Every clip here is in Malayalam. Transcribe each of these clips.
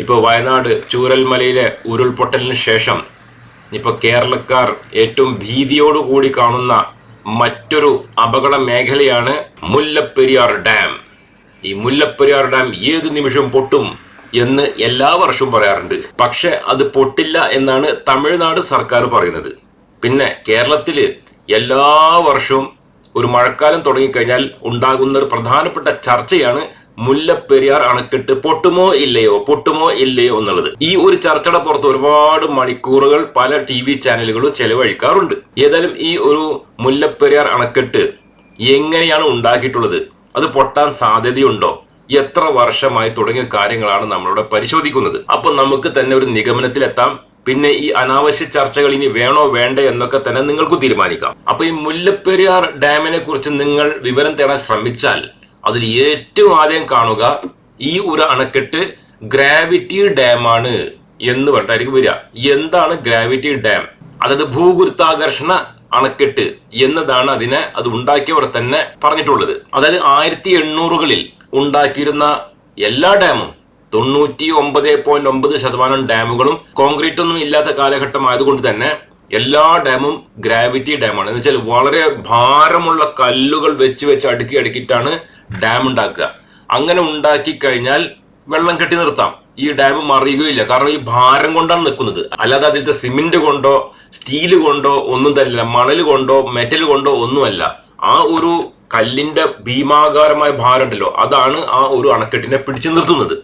ഇപ്പോൾ വയനാട് ചൂരൽമലയിലെ ഉരുൾപൊട്ടലിന് ശേഷം ഇപ്പോൾ കേരളക്കാർ ഏറ്റവും ഭീതിയോടുകൂടി കാണുന്ന മറ്റൊരു അപകട മേഖലയാണ് മുല്ലപ്പെരിയാർ ഡാം. ഈ മുല്ലപ്പെരിയാർ ഡാം ഏത് നിമിഷം പൊട്ടും എന്ന് എല്ലാ വർഷവും പറയാറുണ്ട്. പക്ഷെ അത് പൊട്ടില്ല എന്നാണ് തമിഴ്നാട് സർക്കാർ പറയുന്നത്. പിന്നെ കേരളത്തിൽ എല്ലാ വർഷവും ഒരു മഴക്കാലം തുടങ്ങിക്കഴിഞ്ഞാൽ ഉണ്ടാകുന്ന ഒരു പ്രധാനപ്പെട്ട ചർച്ചയാണ് മുല്ലപ്പെരിയാർ അണക്കെട്ട് പൊട്ടുമോ ഇല്ലയോ പൊട്ടുമോ ഇല്ലയോ എന്നുള്ളത്. ഈ ഒരു ചർച്ചയുടെ പുറത്ത് ഒരുപാട് മണിക്കൂറുകൾ പല ടി വി ചാനലുകളും ചെലവഴിക്കാറുണ്ട്. ഏതായാലും ഈ ഒരു മുല്ലപ്പെരിയാർ അണക്കെട്ട് എങ്ങനെയാണ് ഉണ്ടാക്കിയിട്ടുള്ളത്? അത് പൊട്ടാൻ സാധ്യതയുണ്ടോ? എത്ര വർഷമായി തുടങ്ങിയ കാര്യങ്ങളാണ് നമ്മളിവിടെ പരിശോധിക്കുന്നത്. അപ്പൊ നമുക്ക് തന്നെ ഒരു നിഗമനത്തിലെത്താം പിന്നെ ഈ അനാവശ്യ ചർച്ചകൾ ഇനി വേണോ വേണ്ടേ എന്നൊക്കെ തന്നെ നിങ്ങൾക്ക് തീരുമാനിക്കാം. അപ്പൊ ഈ മുല്ലപ്പെരിയാർ ഡാമിനെ കുറിച്ച് നിങ്ങൾ വിവരം തേടാൻ ശ്രമിച്ചാൽ അതിൽ ഏറ്റവും ആദ്യം കാണുക ഈ ഒരു അണക്കെട്ട് ഗ്രാവിറ്റി ഡാമാണ് എന്ന് പറഞ്ഞിട്ടായിരിക്കും വരിക. എന്താണ് ഗ്രാവിറ്റി ഡാം അതായത് ഭൂഗുരുത്താകർഷണ അണക്കെട്ട് എന്നതാണ് അതിനെ അത് ഉണ്ടാക്കിയവർ തന്നെ പറഞ്ഞിട്ടുള്ളത്. അതായത് ആയിരത്തി എണ്ണൂറുകളിൽ ഉണ്ടാക്കിയിരുന്ന എല്ലാ ഡാമും തൊണ്ണൂറ്റി ഒമ്പത് പോയിന്റ് ഒമ്പത് ശതമാനം ഡാമുകളും കോൺക്രീറ്റ് ഒന്നും ഇല്ലാത്ത കാലഘട്ടം ആയതുകൊണ്ട് തന്നെ എല്ലാ ഡാമും ഗ്രാവിറ്റി ഡാമാണ് എന്ന് വെച്ചാൽ വളരെ ഭാരമുള്ള കല്ലുകൾ വെച്ച് വെച്ച് അടുക്കി അടുക്കിയിട്ടാണ് ഡാം ഉണ്ടാക്കുക. അങ്ങനെ ഉണ്ടാക്കി കഴിഞ്ഞാൽ വെള്ളം കെട്ടി നിർത്താം. ഈ ഡാം മറിയുകയില്ല. കാരണം ഈ ഭാരം കൊണ്ടാണ് നിൽക്കുന്നത്. അല്ലാതെ അതിലത്തെ സിമെന്റ് കൊണ്ടോ സ്റ്റീൽ കൊണ്ടോ ഒന്നും തരില്ല. മണൽ കൊണ്ടോ മെറ്റൽ കൊണ്ടോ ഒന്നുമല്ല. ആ ഒരു കല്ലിന്റെ ഭീമാകാരമായ ഭാരം ഉണ്ടല്ലോ. അതാണ് ആ ഒരു അണക്കെട്ടിനെ പിടിച്ചു നിർത്തുന്നത്.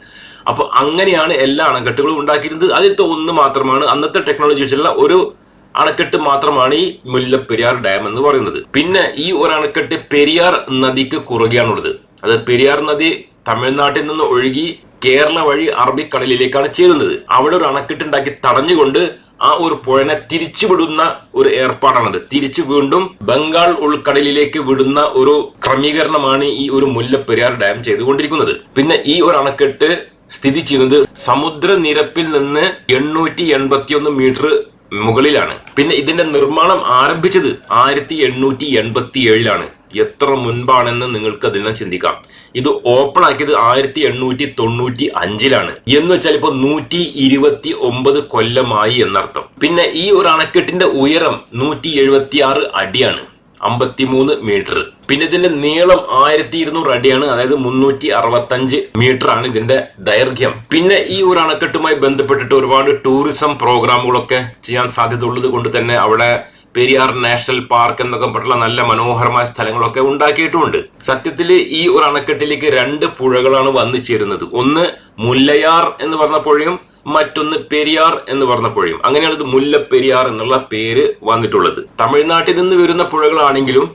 അപ്പൊ അങ്ങനെയാണ് എല്ലാ അണക്കെട്ടുകളും ഉണ്ടാക്കിയിരുന്നത്. അതിലത്തെ ഒന്ന് മാത്രമാണ് അന്നത്തെ ടെക്നോളജി വെച്ചുള്ള ഒരു അണക്കെട്ട് മാത്രമാണ് ഈ മുല്ലപ്പെരിയാർ ഡാം എന്ന് പറയുന്നത്. പിന്നെ ഈ ഒരു അണക്കെട്ട് പെരിയാർ നദിക്ക് കുറുകയാണുള്ളത് അത് പെരിയാർ നദി തമിഴ്നാട്ടിൽ നിന്ന് ഒഴുകി കേരള വഴി അറബിക്കടലിലേക്കാണ് ചേരുന്നത്. അവിടെ ഒരു അണക്കെട്ടുണ്ടാക്കി തടഞ്ഞുകൊണ്ട് ആ ഒരു പുഴനെ തിരിച്ചു വിടുന്ന ഒരു ഏർപ്പാടാണത്. തിരിച്ചു വീണ്ടും ബംഗാൾ ഉൾക്കടലിലേക്ക് വിടുന്ന ഒരു ക്രമീകരണമാണ് ഈ ഒരു മുല്ലപ്പെരിയാർ ഡാം ചെയ്തുകൊണ്ടിരിക്കുന്നത്. പിന്നെ ഈ ഒരു അണക്കെട്ട് സ്ഥിതി ചെയ്യുന്നത് സമുദ്രനിരപ്പിൽ നിന്ന് എണ്ണൂറ്റി എൺപത്തി ഒന്ന് മീറ്റർ മുകളിലാണ്. പിന്നെ ഇതിന്റെ നിർമ്മാണം ആരംഭിച്ചത് ആയിരത്തി എണ്ണൂറ്റി എൺപത്തി ഏഴിലാണ് എത്ര മുൻപാണെന്ന് നിങ്ങൾക്ക് അതിനെ ചിന്തിക്കാം. ഇത് ഓപ്പൺ ആക്കിയത് ആയിരത്തി എണ്ണൂറ്റി തൊണ്ണൂറ്റി അഞ്ചിലാണ് എന്ന് വെച്ചാൽ ഇപ്പൊ നൂറ്റി ഇരുപത്തി ഒമ്പത് കൊല്ലമായി എന്നർത്ഥം. പിന്നെ ഈ ഒരു അണക്കെട്ടിന്റെ ഉയരം നൂറ്റി എഴുപത്തി ആറ് അടിയാണ്. അമ്പത്തിമൂന്ന് മീറ്റർ. പിന്നെ ഇതിന്റെ നീളം ആയിരത്തി ഇരുന്നൂറ് അടിയാണ് അതായത് മുന്നൂറ്റി അറുപത്തഞ്ച് മീറ്റർ ആണ് ഇതിന്റെ ദൈർഘ്യം. പിന്നെ ഈ ഒരു അണക്കെട്ടുമായി ബന്ധപ്പെട്ടിട്ട് ഒരുപാട് ടൂറിസം പ്രോഗ്രാമുകളൊക്കെ ചെയ്യാൻ സാധ്യത ഉള്ളത് കൊണ്ട് തന്നെ അവിടെ പെരിയാർ നാഷണൽ പാർക്ക് എന്നൊക്കെ പറഞ്ഞിട്ടുള്ള നല്ല മനോഹരമായ സ്ഥലങ്ങളൊക്കെ ഉണ്ടാക്കിയിട്ടുമുണ്ട് സത്യത്തിൽ ഈ ഒരു അണക്കെട്ടിലേക്ക് രണ്ട് പുഴകളാണ് വന്നു ചേരുന്നത്. ഒന്ന് മുല്ലയാർ എന്ന് പറഞ്ഞ പുഴയും മറ്റൊന്ന് പെരിയാർ എന്ന് പറഞ്ഞ പുഴയും അങ്ങനെയാണ് ഇത് മുല്ലപ്പെരിയാർ എന്നുള്ള പേര് വന്നിട്ടുള്ളത്. തമിഴ്നാട്ടിൽ നിന്ന് വരുന്ന പുഴകളാണെങ്കിലും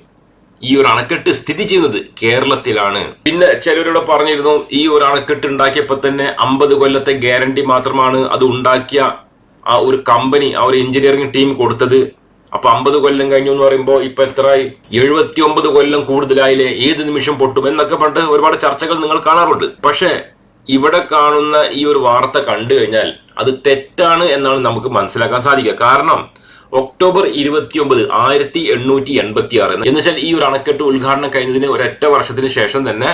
ഈ ഒരു അണക്കെട്ട് സ്ഥിതി ചെയ്യുന്നത് കേരളത്തിലാണ്. പിന്നെ ചിലരോട് പറഞ്ഞിരുന്നു ഈ ഒരു അണക്കെട്ട് ഉണ്ടാക്കിയപ്പോൾ തന്നെ അമ്പത് കൊല്ലത്തെ ഗ്യാരണ്ടി മാത്രമാണ് അത് ഉണ്ടാക്കിയ ആ ഒരു കമ്പനി ആ ഒരു എഞ്ചിനീയറിംഗ് ടീം കൊടുത്തത്. അപ്പൊ അമ്പത് കൊല്ലം കഴിഞ്ഞു എന്ന് പറയുമ്പോൾ ഇപ്പൊ എത്രയായി? എഴുപത്തി ഒമ്പത് കൊല്ലം കൂടുതലായില്ലേ? ഏത് നിമിഷം പൊട്ടും? എന്നൊക്കെ പറഞ്ഞിട്ട് ഒരുപാട് ചർച്ചകൾ നിങ്ങൾ കാണാറുണ്ട്. പക്ഷേ ഇവിടെ കാണുന്ന ഈ ഒരു വാർത്ത കണ്ടു കഴിഞ്ഞാൽ അത് തെറ്റാണ് എന്നാണ് നമുക്ക് മനസ്സിലാക്കാൻ സാധിക്കുക. കാരണം ഒക്ടോബർ ഇരുപത്തി ഒമ്പത് ആയിരത്തി എണ്ണൂറ്റി എൺപത്തി ആറ് എന്ന് വെച്ചാൽ ഈ ഒരു അണക്കെട്ട് ഉദ്ഘാടനം കഴിഞ്ഞതിന് ഒരൊറ്റ വർഷത്തിന് ശേഷം തന്നെ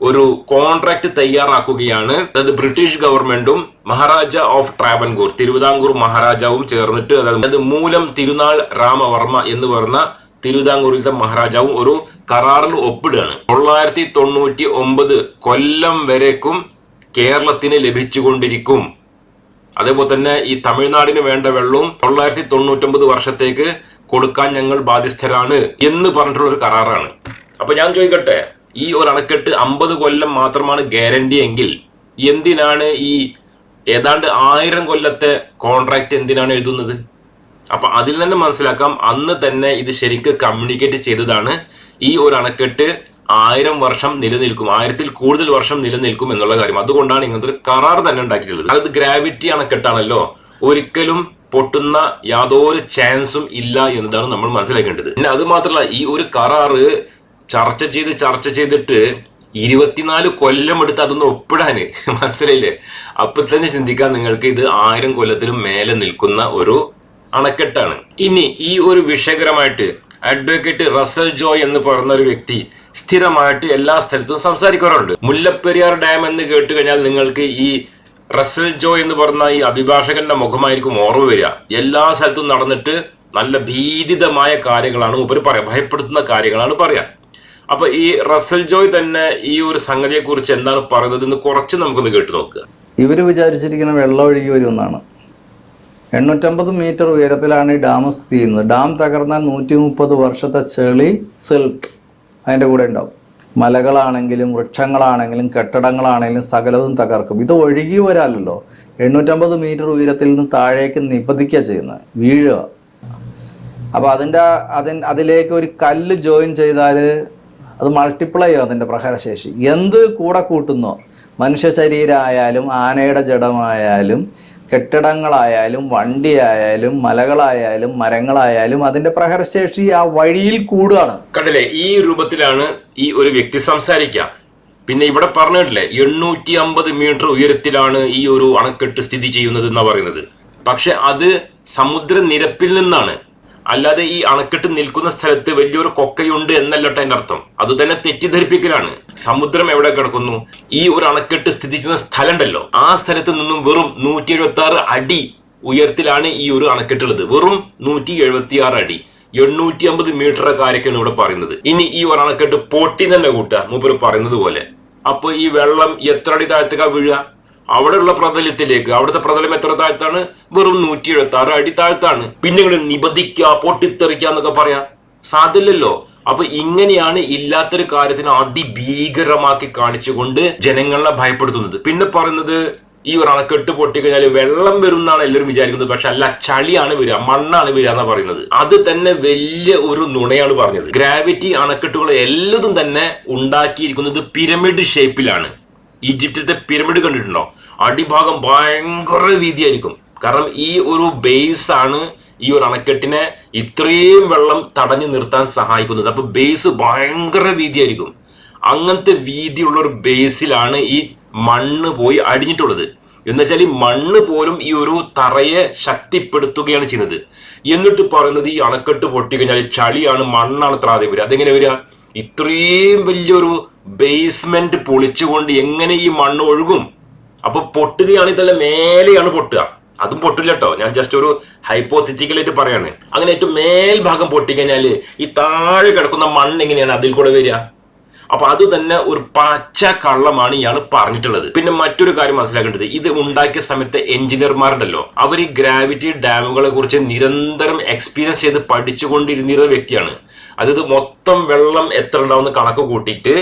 ഒരു കോൺട്രാക്ട് തയ്യാറാക്കുകയാണ്. അതായത് ബ്രിട്ടീഷ് ഗവൺമെന്റും മഹാരാജ ഓഫ് ട്രാവൻകൂർ തിരുവിതാംകൂർ മഹാരാജാവും ചേർന്നിട്ട് അതായത് മൂലം തിരുനാൾ രാമവർമ്മ എന്ന് പറഞ്ഞ തിരുവിതാംകൂറിലത്തെ മഹാരാജാവും ഒരു കരാറിൽ ഒപ്പിടുകയാണ്. തൊള്ളായിരത്തി തൊണ്ണൂറ്റി ഒമ്പത് കൊല്ലം വരേക്കും കേരളത്തിന് ലഭിച്ചുകൊണ്ടിരിക്കും. അതേപോലെ തന്നെ ഈ തമിഴ്നാടിന് വേണ്ട വെള്ളവും തൊള്ളായിരത്തി തൊണ്ണൂറ്റൊമ്പത് വർഷത്തേക്ക് കൊടുക്കാൻ ഞങ്ങൾ ബാധ്യസ്ഥരാണ് എന്ന് പറഞ്ഞിട്ടുള്ള ഒരു കരാറാണ്. അപ്പൊ ഞാൻ ചോദിക്കട്ടെ ഈ ഒരു അണക്കെട്ട് അമ്പത് കൊല്ലം മാത്രമാണ് ഗ്യാരണ്ടി എങ്കിൽ എന്തിനാണ് ഈ ഏതാണ്ട് ആയിരം കൊല്ലത്തെ കോൺട്രാക്ട് എന്തിനാണ് എഴുതുന്നത്? അപ്പൊ അതിൽ തന്നെ മനസ്സിലാക്കാം അന്ന് തന്നെ ഇത് ശരിക്ക് കമ്മ്യൂണിക്കേറ്റ് ചെയ്തതാണ് ഈ ഒരു അണക്കെട്ട് ആയിരം വർഷം നിലനിൽക്കും ആയിരത്തിൽ കൂടുതൽ വർഷം നിലനിൽക്കും എന്നുള്ള കാര്യം. അതുകൊണ്ടാണ് ഇങ്ങനത്തെ ഒരു കരാർ തന്നെ ഉണ്ടാക്കിയിട്ടുള്ളത്. അതായത് ഗ്രാവിറ്റി അണക്കെട്ടാണല്ലോ. ഒരിക്കലും പൊട്ടുന്ന യാതൊരു ചാൻസും ഇല്ല എന്നതാണ് നമ്മൾ മനസ്സിലാക്കേണ്ടത്. പിന്നെ അത് മാത്രമല്ല ഈ ഒരു കരാറ് ചർച്ച ചെയ്ത് ചർച്ച ചെയ്തിട്ട് ഇരുപത്തിനാല് കൊല്ലം എടുത്ത് അതൊന്ന് ഒപ്പിടാന്. മനസ്സിലായില്ലേ? അപ്പൊ തന്നെ ചിന്തിക്കാൻ നിങ്ങൾക്ക് ഇത് ആയിരം കൊല്ലത്തിലും മേലെ നിൽക്കുന്ന ഒരു അണക്കെട്ടാണ്. ഇനി ഈ ഒരു വിഷയകരമായിട്ട് അഡ്വക്കേറ്റ് റസൽ ജോയ് എന്ന് പറയുന്ന ഒരു വ്യക്തി സ്ഥിരമായിട്ട് എല്ലാ സ്ഥലത്തും സംസാരിക്കാറുണ്ട്. മുല്ലപ്പെരിയാർ ഡാം എന്ന് കേട്ട് കഴിഞ്ഞാൽ നിങ്ങൾക്ക് ഈ റസൽ ജോ എന്ന് പറഞ്ഞ ഈ അഭിഭാഷകന്റെ മുഖമായിരിക്കും ഓർമ്മ വരിക. എല്ലാ സ്ഥലത്തും നടന്നിട്ട് നല്ല ഭീതിതമായ കാര്യങ്ങളാണ് ഉപരി പറയാ. ഭയപ്പെടുത്തുന്ന കാര്യങ്ങളാണ് പറയാം. അപ്പൊ ഈ റസൽ ജോയ് തന്നെ ഈ ഒരു സംഗതിയെ കുറിച്ച് എന്താണ് പറയുന്നത് എന്ന് കുറച്ച് നമുക്കൊന്ന് കേട്ടു നോക്കുക. ഇവർ വിചാരിച്ചിരിക്കുന്ന വെള്ളം ഒഴുകി വരുമെന്നാണ് എണ്ണൂറ്റമ്പത് മീറ്റർ ഉയരത്തിലാണ് ഈ ഡാം സ്ഥിതി ചെയ്യുന്നത്. ഡാം തകർന്നാൽ നൂറ്റി മുപ്പത് വർഷത്തെ ചെളി സിൽട്ട്. അതിന്റെ കൂടെ ഉണ്ടാവും. മലകളാണെങ്കിലും വൃക്ഷങ്ങളാണെങ്കിലും കെട്ടിടങ്ങളാണെങ്കിലും സകലതും തകർക്കും. ഇത് ഒഴുകി വരാലല്ലോ. എണ്ണൂറ്റമ്പത് മീറ്റർ ഉയരത്തിൽ നിന്ന് താഴേക്ക് നിപതിക്കുക ചെയ്യുന്നത് വീഴുക. അപ്പോൾ അതിന്റെ അതിൻ അതിലേക്ക് ഒരു കല്ല് ജോയിൻ ചെയ്താൽ അത് മൾട്ടിപ്ലൈ ചെയ്യും അതിന്റെ പ്രഹരശേഷി. എന്ത് കൂടെ കൂട്ടുന്നോ? മനുഷ്യ ശരീരമായാലും ആനയുടെ ജഡമായാലും കെട്ടിടങ്ങളായാലും വണ്ടിയായാലും മലകളായാലും മരങ്ങളായാലും അതിന്റെ പ്രഹരശേഷി ആ വഴിയിൽ കൂടുകയാണ്. കണ്ടില്ലേ? ഈ രൂപത്തിലാണ് ഈ ഒരു വ്യക്തി സംസാരിക്കുക. പിന്നെ ഇവിടെ പറഞ്ഞിട്ടില്ലേ എണ്ണൂറ്റി അമ്പത് മീറ്റർ ഉയരത്തിലാണ് ഈ ഒരു അണക്കെട്ട് സ്ഥിതി ചെയ്യുന്നത് എന്നാ പറയുന്നത്. പക്ഷെ അത് സമുദ്രനിരപ്പിൽ നിന്നാണ്. അല്ലാതെ ഈ അണക്കെട്ട് നിൽക്കുന്ന സ്ഥലത്ത് വലിയൊരു കൊക്കയുണ്ട് എന്നല്ലട്ടോ അതിന്റെ അർത്ഥം. അത് തന്നെ തെറ്റിദ്ധരിപ്പിക്കലാണ്. സമുദ്രം എവിടെ കിടക്കുന്നു? ഈ ഒരു അണക്കെട്ട് സ്ഥിതി ചെയ്യുന്ന സ്ഥലം ഉണ്ടല്ലോ ആ സ്ഥലത്ത് നിന്നും വെറും നൂറ്റി എഴുപത്തി ആറ് അടി ഉയരത്തിലാണ് ഈ ഒരു അണക്കെട്ടുള്ളത്. വെറും നൂറ്റി എഴുപത്തി ആറ് അടി. എണ്ണൂറ്റി അമ്പത് മീറ്റർ കാര്യമൊക്കെയാണ് ഇവിടെ പറയുന്നത്? ഇനി ഈ ഒരു അണക്കെട്ട് പൊട്ടി തന്നെ കൂട്ടുക. മൂപ്പർ പറയുന്നത് പോലെ. അപ്പൊ ഈ വെള്ളം എത്ര അടി താഴത്തേക്കാ വീഴുക? അവിടെയുള്ള പ്രതലത്തിലേക്ക്. അവിടുത്തെ പ്രതലം എത്ര താഴ്ത്താണ്? വെറും നൂറ്റി എഴുപത്തി ആറ് അടി താഴ്ത്താണ്. പിന്നെ ഇങ്ങനെ നിബന്ധിക്കുക പൊട്ടിത്തെറിക്കുക എന്നൊക്കെ പറയാം. സാധ്യല്ലല്ലോ. അപ്പൊ ഇങ്ങനെയാണ് ഇല്ലാത്തൊരു കാര്യത്തിന് അതിഭീകരമാക്കി കാണിച്ചുകൊണ്ട് ജനങ്ങളെ ഭയപ്പെടുത്തുന്നത്. പിന്നെ പറയുന്നത് ഈ ഒരു അണക്കെട്ട് പൊട്ടിക്കഴിഞ്ഞാൽ വെള്ളം വരും എന്നാണ് എല്ലാവരും വിചാരിക്കുന്നത്. പക്ഷെ അല്ല ചളിയാണ് വരിക മണ്ണാണ് വരിക എന്നാണ് പറയുന്നത്. അത് തന്നെ വലിയ ഒരു നുണയാണ് പറഞ്ഞത്. ഗ്രാവിറ്റി അണക്കെട്ടുകൾ എല്ലതും തന്നെ ഉണ്ടാക്കിയിരിക്കുന്നത് പിരമിഡ് ഷേപ്പിലാണ് ഈജിപ്തിലത്തെ പിരമിഡ് കണ്ടിട്ടുണ്ടോ? അടിഭാഗം ഭയങ്കര വീതിയായിരിക്കും. കാരണം ഈ ഒരു ബേസ് ആണ് ഈ ഒരു അണക്കെട്ടിനെ ഇത്രയും വെള്ളം തടഞ്ഞു നിർത്താൻ സഹായിക്കുന്നത്. അപ്പൊ ബേസ് ഭയങ്കര വീതിയായിരിക്കും. അങ്ങനത്തെ വീതിയുള്ള ഒരു ബേസിലാണ് ഈ മണ്ണ് പോയി അടിഞ്ഞിട്ടുള്ളത്. എന്നുവെച്ചാൽ ഈ മണ്ണ് പോലും ഈ ഒരു തറയെ ശക്തിപ്പെടുത്തുകയാണ് ചെയ്യുന്നത്. എന്നിട്ട് പറയുന്നത് ഈ അണക്കെട്ട് പൊട്ടിക്കഴിഞ്ഞാൽ ചളിയാണ് മണ്ണാണ് ത്രാതെ വരിക. അതെങ്ങനെ വരിക? ഇത്രയും വലിയൊരു ബേസ്മെന്റ് പൊളിച്ചുകൊണ്ട് എങ്ങനെ ഈ മണ്ണ് ഒഴുകും? അപ്പൊ പൊട്ടുകയാണെങ്കിൽ തന്നെ മേലെയാണ് പൊട്ടുക. അതും പൊട്ടില്ല കേട്ടോ ഞാൻ ജസ്റ്റ് ഒരു ഹൈപ്പോത്തിറ്റിക്കലായിട്ട് പറയാണ്. അങ്ങനെ ഏറ്റവും മേൽഭാഗം പൊട്ടിക്കഴിഞ്ഞാൽ ഈ താഴെ കിടക്കുന്ന മണ്ണ് എങ്ങനെയാണ് അതിൽ കൂടെ വരിക? അപ്പൊ അത് തന്നെ ഒരു പച്ച കള്ളമാണ് ഇയാൾ പറഞ്ഞിട്ടുള്ളത്. പിന്നെ മറ്റൊരു കാര്യം മനസ്സിലാക്കേണ്ടത് ഇത് ഉണ്ടാക്കിയ സമയത്തെ എഞ്ചിനീയർമാരുണ്ടല്ലോ. അവർ ഈ ഗ്രാവിറ്റി ഡാമുകളെ കുറിച്ച് നിരന്തരം എക്സ്പീരിയൻസ് ചെയ്ത് പഠിച്ചുകൊണ്ടിരുന്നിരുന്ന വ്യക്തിയാണ്. അതായത് മൊത്തം വെള്ളം എത്ര ഉണ്ടാവുന്ന കണക്ക് കൂട്ടിയിട്ട്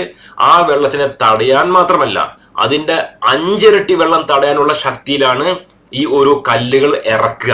ആ വെള്ളത്തിനെ തടയാൻ മാത്രമല്ല അതിന്റെ അഞ്ചിരട്ടി വെള്ളം തടയാനുള്ള ശക്തിയിലാണ് ഈ ഓരോ കല്ലുകൾ ഇറക്കുക.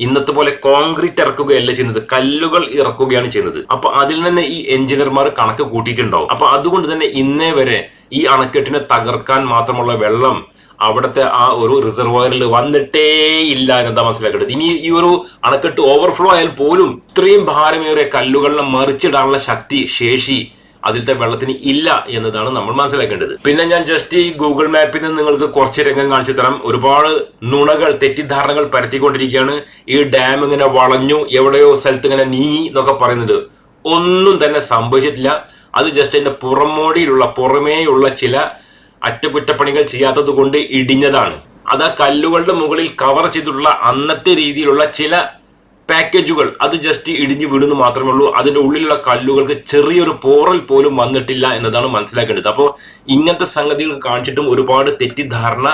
ഇന്നത്തെ പോലെ കോൺക്രീറ്റ് ഇറക്കുകയല്ല ചെയ്യുന്നത് കല്ലുകൾ ഇറക്കുകയാണ് ചെയ്യുന്നത്. അപ്പൊ അതിൽ തന്നെ ഈ എഞ്ചിനീയർമാർ കണക്ക് കൂട്ടിയിട്ടുണ്ടാവും. അപ്പൊ അതുകൊണ്ട് തന്നെ ഇന്നേ വരെ ഈ അണക്കെട്ടിനെ തകർക്കാൻ മാത്രമുള്ള വെള്ളം അവിടുത്തെ ആ ഒരു റിസർവോയറിൽ വന്നിട്ടേ ഇല്ല എന്താ മനസ്സിലാക്കേണ്ടത്? ഇനി ഈ ഒരു അണക്കെട്ട് ഓവർഫ്ലോ ആയാൽ പോലും ഇത്രയും ഭാരമേറിയ കല്ലുകളിനെ മറിച്ചിടാനുള്ള ശക്തി ശേഷി അതിലത്തെ വെള്ളത്തിന് ഇല്ല എന്നതാണ് നമ്മൾ മനസ്സിലാക്കേണ്ടത്. പിന്നെ ഞാൻ ജസ്റ്റ് ഈ ഗൂഗിൾ മാപ്പിൽ നിന്ന് നിങ്ങൾക്ക് കുറച്ച് രംഗം കാണിച്ചു തരാം. ഒരുപാട് നുണകൾ തെറ്റിദ്ധാരണകൾ പരത്തിക്കൊണ്ടിരിക്കുകയാണ്. ഈ ഡാം ഇങ്ങനെ വളഞ്ഞു എവിടെയോ സ്ഥലത്ത് ഇങ്ങനെ നീ എന്നൊക്കെ പറയുന്നത് ഒന്നും തന്നെ സംഭവിച്ചിട്ടില്ല. അത് ജസ്റ്റ് അതിന്റെ പുറമോടിയിലുള്ള പുറമേയുള്ള ചില അറ്റകുറ്റപ്പണികൾ ചെയ്യാത്തത് കൊണ്ട് ഇടിഞ്ഞതാണ്. അത് ആ കല്ലുകളുടെ മുകളിൽ കവർ ചെയ്തിട്ടുള്ള അന്നത്തെ രീതിയിലുള്ള ചില പാക്കേജുകൾ അത് ജസ്റ്റ് ഇടിഞ്ഞു വീടുന്നു മാത്രമേ ഉള്ളൂ. അതിന്റെ ഉള്ളിലുള്ള കല്ലുകൾക്ക് ചെറിയൊരു പോറൽ പോലും വന്നിട്ടില്ല എന്നതാണ് മനസ്സിലാക്കേണ്ടത്. അപ്പോൾ ഇങ്ങനത്തെ സംഗതികൾ കാണിച്ചിട്ടും ഒരുപാട് തെറ്റിദ്ധാരണ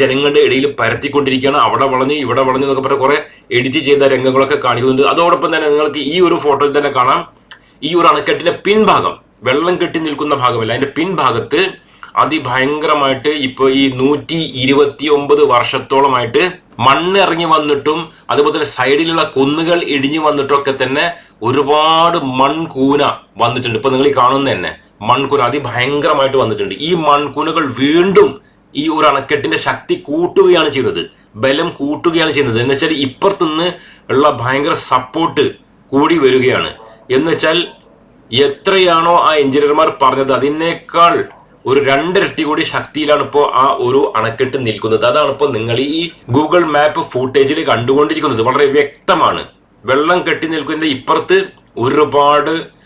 ജനങ്ങളുടെ ഇടയിൽ പരത്തിക്കൊണ്ടിരിക്കുകയാണ്. അവിടെ വളഞ്ഞ് ഇവിടെ വളഞ്ഞ് എന്നൊക്കെ പറഞ്ഞ കുറെ എഡിറ്റ് ചെയ്ത രംഗങ്ങളൊക്കെ കാണിക്കുന്നുണ്ട്. അതോടൊപ്പം തന്നെ നിങ്ങൾക്ക് ഈ ഒരു ഫോട്ടോയിൽ തന്നെ കാണാം. ഈ ഒരു അണക്കെട്ടിന്റെ പിൻഭാഗം വെള്ളം കെട്ടി നിൽക്കുന്ന ഭാഗമല്ല അതിന്റെ പിൻഭാഗത്ത് അതിഭയങ്കരമായിട്ട് ഇപ്പൊ ഈ നൂറ്റി ഇരുപത്തി ഒമ്പത് വർഷത്തോളമായിട്ട് മണ്ണ് ഇറങ്ങി വന്നിട്ടും അതുപോലെ തന്നെ സൈഡിലുള്ള കുന്നുകൾ ഇടിഞ്ഞു വന്നിട്ടൊക്കെ തന്നെ ഒരുപാട് മൺകൂന വന്നിട്ടുണ്ട്. ഇപ്പൊ നിങ്ങൾ ഈ കാണുന്ന തന്നെ മൺകൂന അതിഭയങ്കരമായിട്ട് വന്നിട്ടുണ്ട്. ഈ മൺകൂനകൾ വീണ്ടും ഈ ഒരു അണക്കെട്ടിന്റെ ശക്തി കൂട്ടുകയാണ് ചെയ്യുന്നത്. ബലം കൂട്ടുകയാണ് ചെയ്യുന്നത്. എന്ന് വെച്ചാൽ ഇപ്പുറത്തുനിന്ന് ഉള്ള ഭയങ്കര സപ്പോർട്ട് കൂടി വരികയാണ്. എന്ന് വെച്ചാൽ എത്രയാണോ ആ എഞ്ചിനീയർമാർ പറഞ്ഞത് അതിനേക്കാൾ ഒരു രണ്ടിരട്ടി കൂടി ശക്തിയിലാണ് ഇപ്പോൾ ആ ഒരു അണക്കെട്ട് നിൽക്കുന്നത്. അതാണ് ഇപ്പോൾ നിങ്ങൾ ഈ ഗൂഗിൾ മാപ്പ് ഫൂട്ടേജിൽ കണ്ടുകൊണ്ടിരിക്കുന്നത്. വളരെ വ്യക്തമാണ്. വെള്ളം കെട്ടി നിൽക്കുന്നതിന്റെ ഇപ്പുറത്ത് ഒരുപാട്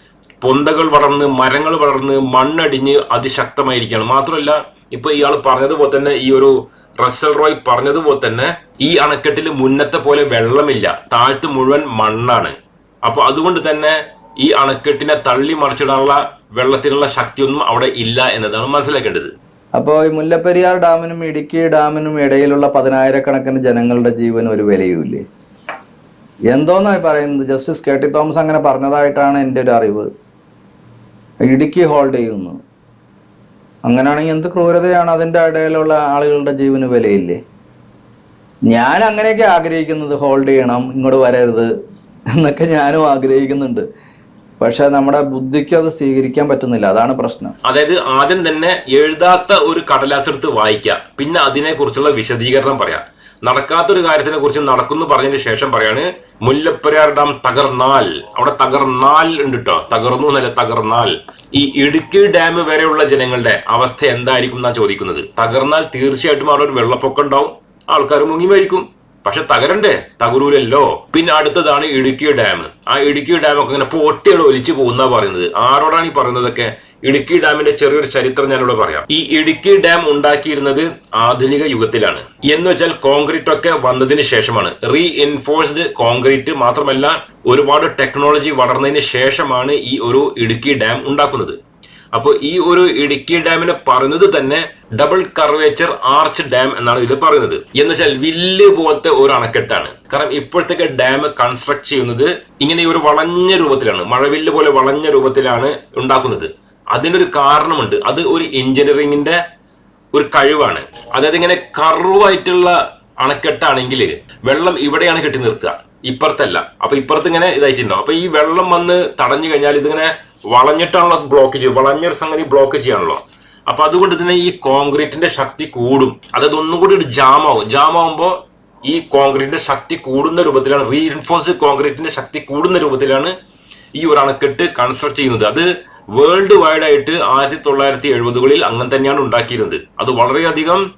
പൊന്തകൾ വളർന്ന് മരങ്ങൾ വളർന്ന് മണ്ണടിഞ്ഞ് അതിശക്തമായിരിക്കുകയാണ്. മാത്രമല്ല ഇപ്പൊ ഇയാൾ പറഞ്ഞതുപോലെ തന്നെ ഈ ഒരു റസൽ റോയ് പറഞ്ഞതുപോലെ തന്നെ ഈ അണക്കെട്ടിൽ മുന്നത്തെ പോലെ വെള്ളമില്ല. താഴ്ത്ത് മുഴുവൻ മണ്ണാണ്. അപ്പൊ അതുകൊണ്ട് തന്നെ ഈ അണക്കെട്ടിനെ തള്ളി മറിച്ചിടാനുള്ള വെള്ളത്തിനുള്ള ശക്തിയൊന്നും അവിടെ ഇല്ല എന്നതാണ് മനസ്സിലാക്കേണ്ടത്. അപ്പോൾ ഈ മുല്ലപ്പെരിയാർ ഡാമിനും ഇടുക്കി ഡാമിനും ഇടയിലുള്ള പതിനായിരക്കണക്കിന് ജനങ്ങളുടെ ജീവൻ ഒരു വിലയുമില്ലേ? എന്തോന്നായി പറയുന്നത്? ജസ്റ്റിസ് കെ ടി തോമസ് അങ്ങനെ പറഞ്ഞതായിട്ടാണ് എന്റെ ഒരു അറിവ്. ഇടുക്കി ഹോൾഡ് ചെയ്യുന്നു. അങ്ങനെയാണെങ്കിൽ എന്ത് ക്രൂരതയാണ് അതിന്റെ ഇടയിലുള്ള ആളുകളുടെ ജീവന് വിലയില്ലേ? ഞാൻ അങ്ങനെയൊക്കെ ആഗ്രഹിക്കുന്നത് ഹോൾഡ് ചെയ്യണം ഇങ്ങോട്ട് വരരുത് എന്നൊക്കെ ഞാനും ആഗ്രഹിക്കുന്നുണ്ട്. പക്ഷെ നമ്മുടെ ബുദ്ധിക്ക് അത് സ്വീകരിക്കാൻ പറ്റുന്നില്ല. അതാണ് പ്രശ്നം. അതായത് ആദ്യം തന്നെ എഴുതാത്ത ഒരു കടലാസ് എടുത്ത് വായിക്കുക. പിന്നെ അതിനെ കുറിച്ചുള്ള വിശദീകരണം പറയാം. നടക്കാത്തൊരു കാര്യത്തിനെ കുറിച്ച് നടക്കുന്നു പറഞ്ഞതിന് ശേഷം പറയാണ് മുല്ലപ്പെരിയാർ ഡാം തകർന്നാൽ. അവിടെ തകർന്നാൽ ഉണ്ട് കേട്ടോ തകർന്നു എന്നല്ല തകർന്നാൽ. ഈ ഇടുക്കി ഡാം വരെയുള്ള ജനങ്ങളുടെ അവസ്ഥ എന്തായിരിക്കും എന്നാണ് ചോദിക്കുന്നത്. തകർന്നാൽ തീർച്ചയായിട്ടും അവിടെ ഒരു വെള്ളപ്പൊക്കം ഉണ്ടാവും. ആൾക്കാർ മുങ്ങി മരിക്കും. പക്ഷെ തകരണ്ടേ തകരൂലല്ലോ. പിന്നെ അടുത്തതാണ് ഇടുക്കി ഡാം. ആ ഇടുക്കി ഡാം ഒക്കെ ഇങ്ങനെ പൊട്ടികൾ ഒലിച്ചു പോകുന്ന പറയുന്നത്. ആരോടാണ് ഈ പറയുന്നതൊക്കെ? ഇടുക്കി ഡാമിന്റെ ചെറിയൊരു ചരിത്രം ഞാനിവിടെ പറയാം. ഈ ഇടുക്കി ഡാം ഉണ്ടാക്കിയിരുന്നത് ആധുനിക യുഗത്തിലാണ്. എന്ന് വെച്ചാൽ കോൺക്രീറ്റ് ഒക്കെ വന്നതിന് ശേഷമാണ്. റീ എൻഫോഴ്സ്ഡ് കോൺക്രീറ്റ് മാത്രമല്ല ഒരുപാട് ടെക്നോളജി വളർന്നതിന് ശേഷമാണ് ഈ ഒരു ഇടുക്കി ഡാം ഉണ്ടാക്കുന്നത്. അപ്പോൾ ഈ ഒരു ഇടുക്കി ഡാമിനെ പറയുന്നത് തന്നെ ഡബിൾ കർവേച്ചർ ആർച്ച് ഡാം എന്നാണ് ഇതിൽ പറയുന്നത്. എന്ന് വെച്ചാൽ വില്ല് പോലത്തെ ഒരു അണക്കെട്ടാണ്. കാരണം ഇപ്പോഴത്തേക്ക് ഡാം കൺസ്ട്രക്ട് ചെയ്യുന്നത് ഇങ്ങനെ ഒരു വളഞ്ഞ രൂപത്തിലാണ്. മഴവില്ല് പോലെ വളഞ്ഞ രൂപത്തിലാണ് ഉണ്ടാക്കുന്നത്. അതിനൊരു കാരണമുണ്ട്. അത് ഒരു എഞ്ചിനീയറിംഗിന്റെ ഒരു കഴിവാണ്. അതായത് ഇങ്ങനെ കർവായിട്ടുള്ള അണക്കെട്ടാണെങ്കിൽ വെള്ളം ഇവിടെയാണ് കെട്ടി നിർത്തുക. ഇപ്പുറത്തല്ല. അപ്പൊ ഇപ്പുറത്ത് ഇങ്ങനെ ഇതായിട്ടുണ്ടാവും. അപ്പൊ ഈ വെള്ളം വന്ന് തടഞ്ഞു കഴിഞ്ഞാൽ ഇതിങ്ങനെ വളഞ്ഞിട്ടാണല്ലോ ബ്ലോക്ക് ചെയ്യുക വളഞ്ഞൊരു സംഗതി ബ്ലോക്ക് ചെയ്യാണല്ലോ. അപ്പൊ അതുകൊണ്ട് തന്നെ ഈ കോൺക്രീറ്റിന്റെ ശക്തി കൂടും. അതായത് ഒന്നും കൂടി ഒരു ജാമാവും ജാമാവുമ്പോൾ ഈ കോൺക്രീറ്റിന്റെ ശക്തി കൂടുന്ന രൂപത്തിലാണ് റീഇൻഫോഴ്സ്ഡ് കോൺക്രീറ്റിന്റെ ശക്തി കൂടുന്ന രൂപത്തിലാണ് ഈ ഒരു അണക്കെട്ട് കൺസ്ട്രക്ട് ചെയ്യുന്നത്. അത് വേൾഡ് വൈഡ് ആയിട്ട് ആയിരത്തി തൊള്ളായിരത്തി എഴുപതുകളിൽ അങ്ങനെ തന്നെയാണ് ഉണ്ടാക്കിയിരുന്നത്. അത് വളരെയധികം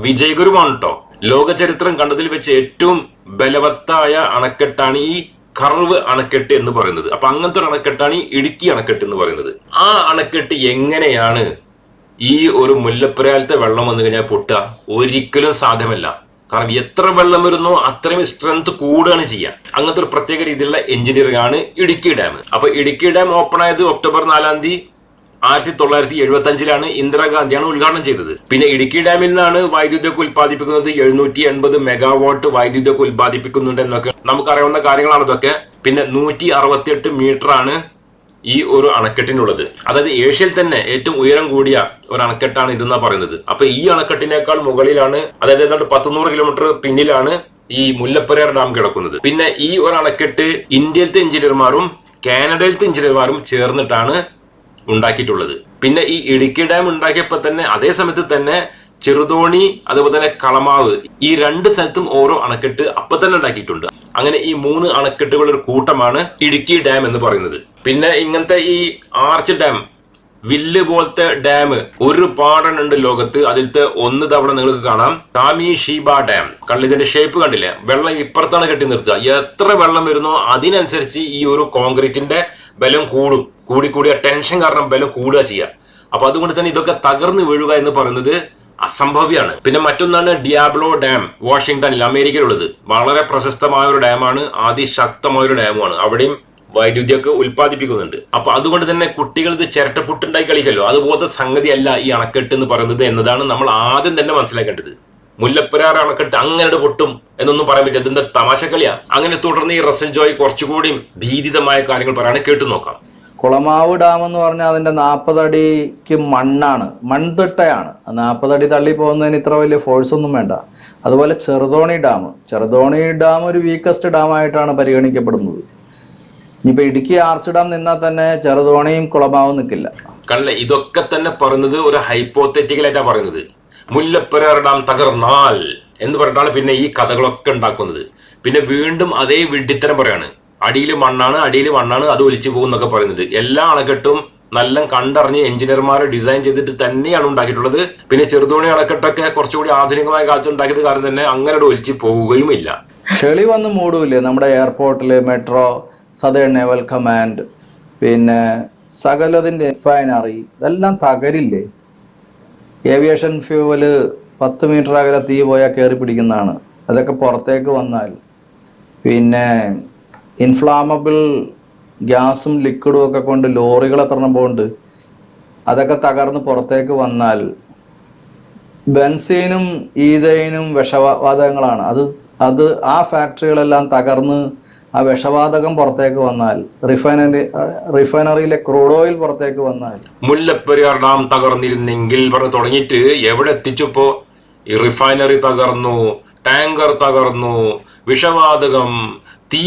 വിജയകരമാണ് കേട്ടോ ലോക ചരിത്രം കണ്ടതിൽ വെച്ച് ഏറ്റവും ബലവത്തായ അണക്കെട്ടാണ് ഈ കർവ് അണക്കെട്ട് എന്ന് പറയുന്നത്. അപ്പൊ അങ്ങനത്തെ ഒരു അണക്കെട്ടാണ് ഈ ഇടുക്കി അണക്കെട്ട് എന്ന് പറയുന്നത്. ആ അണക്കെട്ട് എങ്ങനെയാണ് ഈ ഒരു മുല്ലപ്പുരാലത്തെ വെള്ളം വന്നു കഴിഞ്ഞാൽ പൊട്ടുക? ഒരിക്കലും സാധ്യമല്ല. കാരണം എത്ര വെള്ളം വരുന്നോ അത്രയും സ്ട്രെങ്ത് കൂടുകയാണ് ചെയ്യുക അങ്ങനത്തെ ഒരു പ്രത്യേക രീതിയിലുള്ള എഞ്ചിനീയറിംഗ് ആണ് ഇടുക്കി ഡാം അപ്പൊ ഇടുക്കി ഡാം ഓപ്പൺ ആയത് ഒക്ടോബർ നാലാം തീയതി ആയിരത്തി തൊള്ളായിരത്തി എഴുപത്തി അഞ്ചിലാണ് ഇന്ദിരാഗാന്ധിയാണ് ഉദ്ഘാടനം ചെയ്തത്. പിന്നെ ഇടുക്കി ഡാമിൽ നിന്നാണ് വൈദ്യുതിയൊക്കെ ഉൽപ്പാദിപ്പിക്കുന്നത് എഴുന്നൂറ്റി എൺപത് മെഗാവാട്ട് വൈദ്യുതിയൊക്കെ ഉൽപ്പാദിപ്പിക്കുന്നുണ്ട് എന്നൊക്കെ നമുക്കറിയാവുന്ന കാര്യങ്ങളാണ് ഇതൊക്കെ. പിന്നെ നൂറ്റി അറുപത്തിയെട്ട് മീറ്റർ ആണ് ഈ ഒരു അണക്കെട്ടിനുള്ളത്. അതായത് ഏഷ്യയിൽ തന്നെ ഏറ്റവും ഉയരം കൂടിയ ഒരു അണക്കെട്ടാണ് ഇതെന്നാ പറയുന്നത്. അപ്പൊ ഈ അണക്കെട്ടിനേക്കാൾ മുകളിലാണ് അതായത് ഏതാണ്ട് പത്തുനൂറ് കിലോമീറ്റർ പിന്നിലാണ് ഈ മുല്ലപ്പെരിയാർ ഡാം കിടക്കുന്നത്. പിന്നെ ഈ ഒരു അണക്കെട്ട് ഇന്ത്യയിലത്തെ എഞ്ചിനീയർമാരും കാനഡയിലത്തെ എഞ്ചിനീയർമാരും ചേർന്നിട്ടാണ് ഉണ്ടാക്കിയിട്ടുള്ളത്. പിന്നെ ഈ ഇടുക്കി ഡാം ഉണ്ടാക്കിയപ്പോൾ തന്നെ അതേ സമയത്ത് തന്നെ ചെറുതോണി അതുപോലെ തന്നെ കളമാവ് ഈ രണ്ട് സ്ഥലത്തും ഓരോ അണക്കെട്ട് അപ്പൊ തന്നെ ഉണ്ടാക്കിയിട്ടുണ്ട്. അങ്ങനെ ഈ മൂന്ന് അണക്കെട്ടുകളുടെ കൂട്ടമാണ് ഇടുക്കി ഡാം എന്ന് പറയുന്നത്. പിന്നെ ഇങ്ങനത്തെ ഈ ആർച്ച് ഡാം വില്ല് പോലത്തെ ഡാം ഒരു പാടനുണ്ട് ലോകത്ത്. അതിലത്തെ ഒന്ന് തവണ നിങ്ങൾക്ക് കാണാം. താമി ഷീബ ഡാം. കണ്ടില്ല ഇതിന്റെ ഷേപ്പ് കണ്ടില്ലേ? വെള്ളം ഇപ്പുറത്താണ് കെട്ടി നിർത്തുക. എത്ര വെള്ളം വരുന്നോ അതിനനുസരിച്ച് ഈ ഒരു കോൺക്രീറ്റിന്റെ ബലം കൂടും. കൂടി കൂടി ടെൻഷൻ കാരണം ബലം കൂടുക ചെയ്യുക അപ്പൊ അതുകൊണ്ട് തന്നെ ഇതൊക്കെ തകർന്നു വീഴുക എന്ന് പറയുന്നത് അസംഭവ്യമാണ് പിന്നെ മറ്റൊന്നാണ് ഡിയാബ്ലോ ഡാം വാഷിംഗ്ടണിൽ അമേരിക്കയിലുള്ളത്. വളരെ പ്രശസ്തമായ ഒരു ഡാമാണ്. അതിശക്തമായ ഒരു ഡാമുമാണ്. അവിടെയും വൈദ്യുതിയൊക്കെ ഉൽപ്പാദിപ്പിക്കുന്നുണ്ട്. അപ്പൊ അതുകൊണ്ട് തന്നെ കുട്ടികൾ ഇത് ചിരട്ടപ്പുട്ടുണ്ടായി കളിക്കല്ലോ. അതുപോലത്തെ സംഗതിയല്ല ഈ അണക്കെട്ട് എന്ന് പറയുന്നത് എന്നതാണ് നമ്മൾ ആദ്യം തന്നെ മനസ്സിലാക്കേണ്ടത്. മുല്ലപ്പെരിയാർ അണക്കെട്ട് അങ്ങനെ പൊട്ടും എന്നൊന്നും പറയാൻ പറ്റില്ല. ഇതിന്റെ തമാശ കളിയാ? അങ്ങനെ തുടർന്ന് ഈ റസൽ ജോയ് കുറച്ചുകൂടി ഭീതിതമായ കാര്യങ്ങൾ പറയാണ്. കേട്ടു നോക്കാം. കുളമാവ് ഡാം എന്ന് പറഞ്ഞാൽ അതിന്റെ നാൽപ്പതടിക്ക് മണ്ണാണ്. മൺതിട്ടയാണ്. നാൽപ്പതടി തള്ളി പോകുന്നതിന് ഇത്ര വലിയ ഫോഴ്സ് ഒന്നും വേണ്ട. അതുപോലെ ചെറുതോണി ഡാം. ചെറുതോണി ഡാം ഒരു വീക്കസ്റ്റ് ഡാം ആയിട്ടാണ് പരിഗണിക്കപ്പെടുന്നത്. ഇനിയിപ്പോ ഇടുക്കി ആർച്ച് ഡാം നിന്നാൽ തന്നെ ചെറുതോണയും കുളമാവും നിൽക്കില്ല കണ്ടില്ലേ ഇതൊക്കെ തന്നെ പറയുന്നത് ഒരു ഹൈപ്പോത്തറ്റിക്കലായിട്ടാണ് പറയുന്നത്. മുല്ലപ്പെരിയാർ ഡാം തകർന്നാൽ എന്ന് പറഞ്ഞിട്ടാണ് പിന്നെ ഈ കഥകളൊക്കെ ഉണ്ടാക്കുന്നത്. പിന്നെ വീണ്ടും അതേ വിഡ്ഢിത്തരം പറയാണ്. അടിയിൽ മണ്ണാണ് അടിയിൽ മണ്ണാണ് അത് ഒലിച്ചു പോകും എന്നൊക്കെ പറയുന്നത്. എല്ലാ അണക്കെട്ടും നല്ല കണ്ടറിഞ്ഞ് എഞ്ചിനീയർമാർ ഡിസൈൻ ചെയ്തിട്ട് തന്നെയാണ് ഉണ്ടാക്കിയിട്ടുള്ളത്. പിന്നെ ചെറുതോണി അണക്കെട്ടൊക്കെ കുറച്ചുകൂടി ആധുനികമായ കാലത്ത് ഉണ്ടാക്കിയത് കാരണം തന്നെ അങ്ങനെ ഒലിച്ചു പോവുകയും ഇല്ല ചെളി വന്ന് മൂടൂല്ലേ നമ്മുടെ എയർപോർട്ടിൽ മെട്രോ സദേൺ നേവൽ കമാൻഡ് പിന്നെ സകലതിന്റെ റിഫൈനറി ഇതെല്ലാം തകരില്ലേ? ഏവിയേഷൻ ഫ്യൂവൽ പത്ത് മീറ്റർ അകലെ തീ പോയാൽ കയറി പിടിക്കുന്നതാണ്. അതൊക്കെ പുറത്തേക്ക് വന്നാൽ. പിന്നെ ഇൻഫ്ലാമബിൾ ഗ്യാസും ലിക്വിഡും ഒക്കെ കൊണ്ട് ലോറികൾ എത്രണ്ണം പോകുന്നുണ്ട് അതൊക്കെ തകർന്ന് പുറത്തേക്ക് വന്നാൽ ബെൻസീനും ഈതയിനും വിഷവാതകങ്ങളാണ്. അത് അത് ആ ഫാക്ടറികളെല്ലാം തകർന്ന് ആ വിഷവാതകം പുറത്തേക്ക് വന്നാൽ റിഫൈനറി റിഫൈനറിയിലെ ക്രൂഡ് ഓയിൽ പുറത്തേക്ക് വന്നാൽ. മുല്ലപ്പെരിയാർ ഡാം തകർന്നിരുന്നെങ്കിൽ പറഞ്ഞ് തുടങ്ങിയിട്ട് എവിടെ എത്തിച്ചപ്പോ? ഈ റിഫൈനറി തകർന്നു ടാങ്കർ തകർന്നു വിഷവാതകം തീ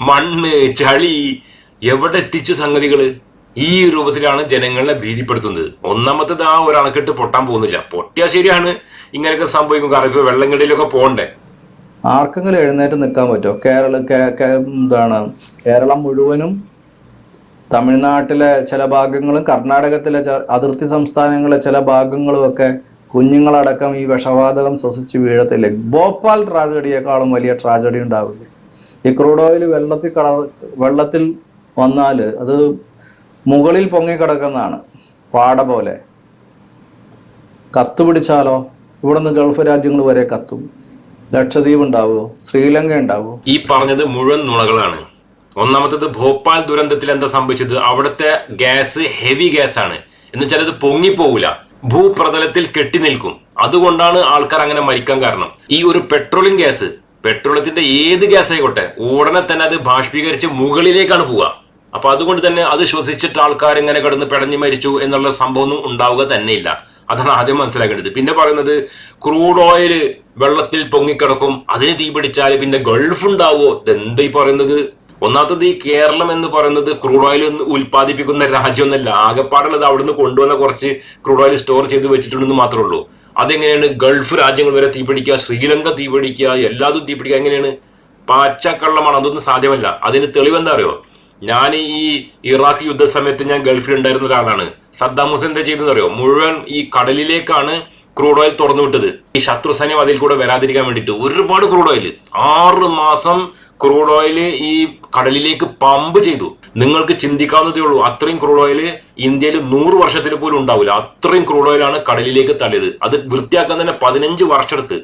മണ്ണ് ചളി എവിടെ എത്തിച്ചു സംഗതികൾ? ഈ രൂപത്തിലാണ് ജനങ്ങളെ ഭീതിപ്പെടുത്തുന്നത്. ഒന്നാമത്തത് ആ ഒരു അണക്കെട്ട് പൊട്ടാൻ പോകുന്നില്ല. പൊട്ടിയാൽ ശരിയാണ്. ഇങ്ങനെയൊക്കെ സംഭവിക്കും. കാരണം ഇപ്പൊ വെള്ളങ്ങളിലൊക്കെ പോകണ്ടേ ആർക്കെങ്കിലും എഴുന്നേറ്റ് നിൽക്കാൻ പറ്റുമോ? കേരള എന്താണ് കേരളം മുഴുവനും തമിഴ്നാട്ടിലെ ചില ഭാഗങ്ങളും കർണാടകത്തിലെ അതിർത്തി സംസ്ഥാനങ്ങളിലെ ചില ഭാഗങ്ങളും ഒക്കെ കുഞ്ഞുങ്ങളടക്കം ഈ വിഷവാതകം ശ്വസിച്ച് വീഴത്തില്ലേ? ഭോപ്പാൽ ട്രാജഡിയേക്കാളും വലിയ ട്രാജഡി ഉണ്ടാവില്ലേ? ഈ ക്രൂഡ് ഓയിൽ വെള്ളത്തിൽ കട വെള്ളത്തിൽ വന്നാൽ അത് മുകളിൽ പൊങ്ങിക്കിടക്കുന്നതാണ് പാട പോലെ. കത്തുപിടിച്ചാലോ ഇവിടുന്ന് ഗൾഫ് രാജ്യങ്ങൾ വരെ കത്തും. ലക്ഷദ്വീപ് ഉണ്ടാവുമോ ശ്രീലങ്ക ഉണ്ടാവുമോ ഈ പറഞ്ഞത് മുഴുവൻ നുണകളാണ്. ഒന്നാമത്തത് ഭോപ്പാൽ ദുരന്തത്തിൽ എന്താ സംഭവിച്ചത്? അവിടുത്തെ ഗ്യാസ് ഹെവി ഗ്യാസ് ആണ് എന്ന് വെച്ചാൽ അത് പൊങ്ങിപ്പോവില്ല ഭൂപ്രതലത്തിൽ കെട്ടി നിൽക്കും. അതുകൊണ്ടാണ് ആൾക്കാർ അങ്ങനെ മരിക്കാൻ കാരണം. ഈ ഒരു പെട്രോളിയം ഗ്യാസ് പെട്രോളിയത്തിന്റെ ഏത് ഗ്യാസ് ആയിക്കോട്ടെ ഉടനെ തന്നെ അത് ബാഷ്പീകരിച്ച് മുകളിലേക്കാണ് പോവുക. അപ്പൊ അതുകൊണ്ട് തന്നെ അത് ശ്വസിച്ചിട്ട് ആൾക്കാർ ഇങ്ങനെ കിടന്ന് പിടഞ്ഞു മരിച്ചു എന്നുള്ള സംഭവമൊന്നും ഉണ്ടാവുക തന്നെയില്ല. അതാണ് ആദ്യം മനസ്സിലാക്കേണ്ടത്. പിന്നെ പറയുന്നത് ക്രൂഡ് ഓയിൽ വെള്ളത്തിൽ പൊങ്ങിക്കിടക്കും. അതിന് തീ പിടിച്ചാൽ പിന്നെ ഗൾഫ് ഉണ്ടാവോ? ഇതെന്താ ഈ പറയുന്നത്? ഒന്നാമത്തത് ഈ കേരളം എന്ന് പറയുന്നത് ക്രൂഡ് ഓയിൽ ഉൽപ്പാദിപ്പിക്കുന്ന രാജ്യമൊന്നല്ല. ആകെപ്പാടുള്ളത് അവിടുന്ന് കൊണ്ടുവന്ന കുറച്ച് ക്രൂഡ് ഓയിൽ സ്റ്റോർ ചെയ്ത് വെച്ചിട്ടുണ്ടെന്ന് മാത്രമേ ഉള്ളൂ. അതെങ്ങനെയാണ്? ഗൾഫ് രാജ്യങ്ങൾ വരെ തീ പിടിക്കുക ശ്രീലങ്ക തീ പിടിക്കുക എല്ലാതും തീ പിടിക്കുക എങ്ങനെയാണ്? പച്ചക്കള്ളമാണ് അതൊന്നും സാധ്യമല്ല. അതിന് തെളിവെന്താ അറിയോ? ഞാൻ ഈ ഇറാഖ് യുദ്ധ സമയത്ത് ഞാൻ ഗൾഫിൽ ഉണ്ടായിരുന്ന ഒരാളാണ്. സദ്ദാം ഹുസൈൻ എന്താ ചെയ്തതെന്ന് അറിയോ? മുഴുവൻ ഈ കടലിലേക്കാണ് ക്രൂഡ് ഓയിൽ തുറന്നു വിട്ടത്. ഈ ശത്രു സൈന്യം അതിൽ കൂടെ വരാതിരിക്കാൻ വേണ്ടിയിട്ട് ഒരുപാട് ക്രൂഡ് ഓയിൽ ആറ് മാസം ക്രൂഡ് ഓയിൽ ഈ കടലിലേക്ക് പമ്പ് ചെയ്തു. നിങ്ങൾക്ക് ചിന്തിക്കാവുന്നതേ ഉള്ളൂ അത്രയും ക്രൂഡ് ഓയിൽ ഇന്ത്യയിൽ നൂറ് വർഷത്തിൽ പോലും ഉണ്ടാവില്ല. അത്രയും ക്രൂഡ് ഓയിലാണ് കടലിലേക്ക് തള്ളിയത്. അത് വൃത്തിയാക്കാൻ തന്നെ പതിനഞ്ച് വർഷം എടുത്ത്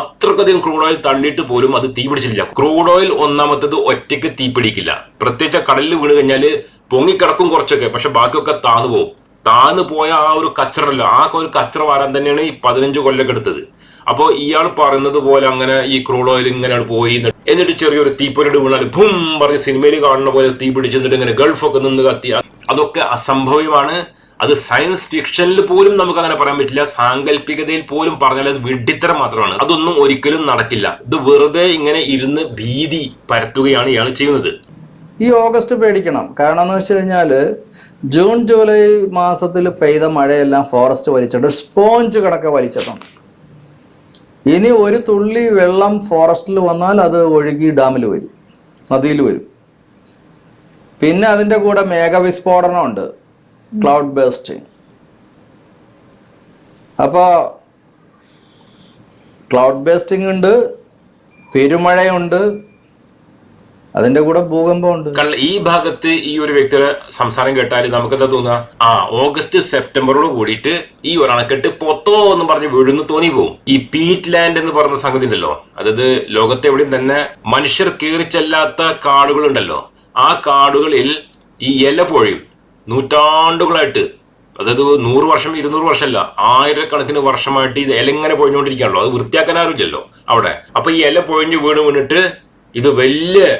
അത്രക്കധികം ക്രൂഡ് ഓയിൽ തള്ളിയിട്ട് പോലും അത് തീ പിടിച്ചില്ല ക്രൂഡ് ഓയിൽ ഒന്നാമത്തത് ഒറ്റയ്ക്ക് തീ പിടിക്കില്ല. പ്രത്യേകിച്ച് കടലിൽ വീണ് കഴിഞ്ഞാൽ പൊങ്ങിക്കിടക്കും കുറച്ചൊക്കെ പക്ഷെ ബാക്കിയൊക്കെ താന്നു പോകും. താന്നു പോയ ആ ഒരു കച്ചറല്ല ആ ഒരു കച്ചറ വരാൻ തന്നെയാണ് ഈ പതിനഞ്ച് കൊല്ലൊക്കെ എടുത്തത്. അപ്പോൾ ഇയാൾ പറയുന്നത് പോലെ അങ്ങനെ ഈ ക്രൂഡ് ഓയിൽ ഇങ്ങനെ പോയി എന്ന് എന്നിട്ട് ചെറിയൊരു തീപ്പൊരിട് വീണാൽ ഭൂം പറഞ്ഞ് സിനിമയിൽ കാണുന്ന പോലെ തീ പിടിച്ചെന്നിട്ട് ഇങ്ങനെ ഗൾഫൊക്കെ നിന്ന് കത്തി അതൊക്കെ അസംഭവ്യമാണ് അത് സയൻസ് ഫിക്ഷനിൽ പോലും നമുക്ക് അങ്ങനെ പറയാൻ പറ്റില്ല. സാങ്കല്പികതയിൽ പോലും പറഞ്ഞാൽ അത് വിഡിത്തരം മാത്രമാണ്. അതൊന്നും ഒരിക്കലും നടക്കില്ല. ഇത് വെറുതെ ഇങ്ങനെ ഇരുന്ന് ഭീതി പരത്തുകയാണ് ഇയാൾ ചെയ്യുന്നത്. ഈ ഓഗസ്റ്റ് പേടിക്കണം. കാരണം എന്ന് വെച്ച് കഴിഞ്ഞാൽ ജൂൺ ജൂലൈ മാസത്തിൽ പെയ്ത മഴയെല്ലാം ഫോറസ്റ്റ് വലിച്ചിട്ട് സ്പോഞ്ച് കണക്കെ വലിച്ചിട്ടുണ്ട്. ഇനി ഒരു തുള്ളി വെള്ളം ഫോറസ്റ്റിൽ വന്നാൽ അത് ഒഴുകി ഡാമിൽ വരും. നദിയിൽ വരും. പിന്നെ അതിന്റെ കൂടെ മേഘവിസ്ഫോടനമുണ്ട് ക്ലൗഡ് ബേസ്റ്റ് അപ്പോൾ ക്ലൗഡ് ബേസ്റ്റിംഗ് ഉണ്ട് പെരുമഴയുണ്ട് അതിന്റെ കൂടെ ഭൂകമ്പം ഉണ്ട്. ഈ ഭാഗത്ത് ഈ ഒരു വ്യക്തിയുടെ സംസാരം കേട്ടാൽ നമുക്ക് എന്താ തോന്നുക? ആ ഓഗസ്റ്റ് സെപ്റ്റംബറോട് കൂടിയിട്ട് ഈ ഒരു അണക്കെട്ട് പൊത്തോ എന്ന് പറഞ്ഞ് വീഴുന്നു തോന്നി പോകും ഈ പീറ്റ് ലാൻഡ് എന്ന് പറയുന്ന സംഗതി ഉണ്ടല്ലോ. അതായത് ലോകത്തെ എവിടെയും തന്നെ മനുഷ്യർ കീറി ചെല്ലാത്ത കാടുകളുണ്ടല്ലോ. ആ കാടുകളിൽ ഈ ഇല പൊഴിയും. നൂറ്റാണ്ടുകളായിട്ട്. അതായത് നൂറ് വർഷം ഇരുന്നൂറ് വർഷമല്ല. ആയിരക്കണക്കിന് വർഷമായിട്ട് ഇത് ഇല ഇങ്ങനെ പൊഴിഞ്ഞുകൊണ്ടിരിക്കുകയാണല്ലോ. അത് വൃത്തിയാക്കാൻ ആരുമില്ലല്ലോ അവിടെ. അപ്പൊ ഈ ഇല പൊഴിഞ്ഞ് വീണ് വീണിട്ട് ഇത് വലിയ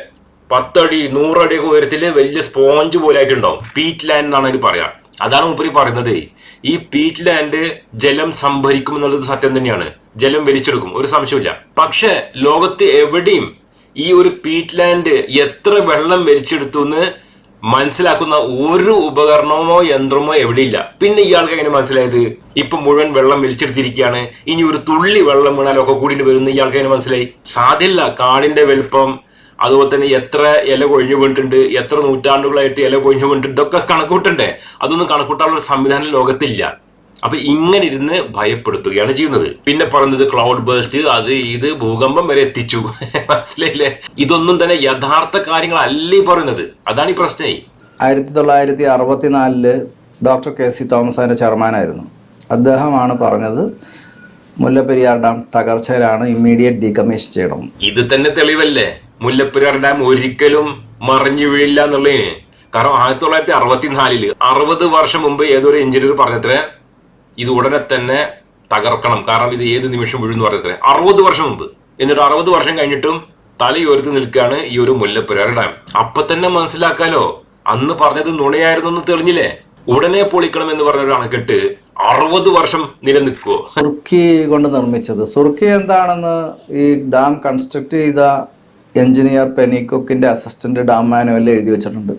പത്തടി നൂറടിയൊക്കെ ഉയരത്തിൽ വലിയ സ്പോഞ്ച് പോലെ ആയിട്ടുണ്ടാവും. പീറ്റ് ലാൻഡ് എന്നാണ് അതിൽ പറയാ. അതാണ് ഉപരി പറയുന്നത്. ഈ പീറ്റ് ലാൻഡ് ജലം സംഭരിക്കും എന്നുള്ളത് സത്യം തന്നെയാണ്. ജലം വലിച്ചെടുക്കും. ഒരു സംശയമില്ല പക്ഷെ ലോകത്ത് എവിടെയും ഈ ഒരു പീറ്റ് ലാൻഡ് എത്ര വെള്ളം വലിച്ചെടുത്തു എന്ന് മനസ്സിലാക്കുന്ന ഒരു ഉപകരണമോ യന്ത്രമോ എവിടെയില്ല. പിന്നെ ഇയാൾക്ക് എങ്ങനെ മനസ്സിലായത്? ഇപ്പൊ മുഴുവൻ വെള്ളം വലിച്ചെടുത്തിരിക്കുകയാണ്. ഇനി ഒരു തുള്ളി വെള്ളം വീണാലൊക്കെ കൂടി വരുന്ന ഇയാൾക്ക് എങ്ങനെ മനസ്സിലായി? സാധ്യല്ല. കാടിന്റെ വലുപ്പം അതുപോലെ തന്നെ എത്ര ഇല കൊഴിഞ്ഞു വീണിട്ടുണ്ട് എത്ര നൂറ്റാണ്ടുകളായിട്ട് ഇല കൊഴിഞ്ഞു വീണിട്ടുണ്ട് ഇതൊക്കെ കണക്കൂട്ടണ്ടേ? അതൊന്നും കണക്കൂട്ടാനുള്ള സംവിധാനം ലോകത്തില്ല. അപ്പൊ ഇങ്ങനെ ഇരുന്ന് ഭയപ്പെടുത്തുകയാണ് ചെയ്യുന്നത്. പിന്നെ പറഞ്ഞത് ക്ലൗഡ് ബേസ്റ്റ് അത് ഇത് ഭൂകമ്പം വരെ എത്തിച്ചു. മനസ്സിലായില്ലേ? ഇതൊന്നും തന്നെ യഥാർത്ഥ കാര്യങ്ങളല്ല ഈ പറയുന്നത്. അതാണ് ഈ പ്രശ്നേ. ആയിരത്തി തൊള്ളായിരത്തി അറുപത്തിനാലിൽ ഡോക്ടർ കെ സി തോമസ് അതിന്റെ ചെയർമാനായിരുന്നു അദ്ദേഹമാണ് പറഞ്ഞത് മുല്ലപ്പെരിയാർ ഡാം തകർച്ചയിലാണ് ഇമ്മീഡിയറ്റ് ഡീകമ്മീഷൻ ചെയ്യണം. ഇത് തന്നെ തെളിവല്ലേ? മുല്ലപ്പെരിയാർ ഡാം ഒരിക്കലും മറിഞ്ഞു വീഴില്ല എന്നുള്ളതിന്. കാരണം ആയിരത്തി തൊള്ളായിരത്തി അറുപത്തിനാലിൽ അറുപത് വർഷം മുമ്പ് ഏതൊരു എഞ്ചിനീയർ പറഞ്ഞത്ര ഇത് ഉടനെ തന്നെ തകർക്കണം. കാരണം ഇത് ഏത് നിമിഷം വീഴുന്നു പറഞ്ഞത്ര. അറുപത് വർഷം മുമ്പ്. എന്നിട്ട് അറുപത് വർഷം കഴിഞ്ഞിട്ടും തലയുയർത്തി നിൽക്കുകയാണ് ഈ ഒരു മുല്ലപ്പെരിയാർ ഡാം അപ്പൊ തന്നെ മനസ്സിലാക്കാലോ അന്ന് പറഞ്ഞത് നുണയായിരുന്നു എന്ന് തെളിഞ്ഞില്ലേ? ഉടനെ പൊളിക്കണം എന്ന് പറഞ്ഞ ഒരു അണക്കെട്ട് അറുപത് വർഷം നിലനിൽക്കുവോ? സുർക്കി കൊണ്ട് നിർമ്മിച്ചത്. സുർക്കി എന്താണെന്ന് ഈ ഡാം കൺസ്ട്രക്ട് ചെയ്ത എഞ്ചിനീയർ പെനിക്കൊക്കിന്റെ അസിസ്റ്റന്റ് ഡാം മാനുവലിൽ എഴുതി വെച്ചിട്ടുണ്ട്.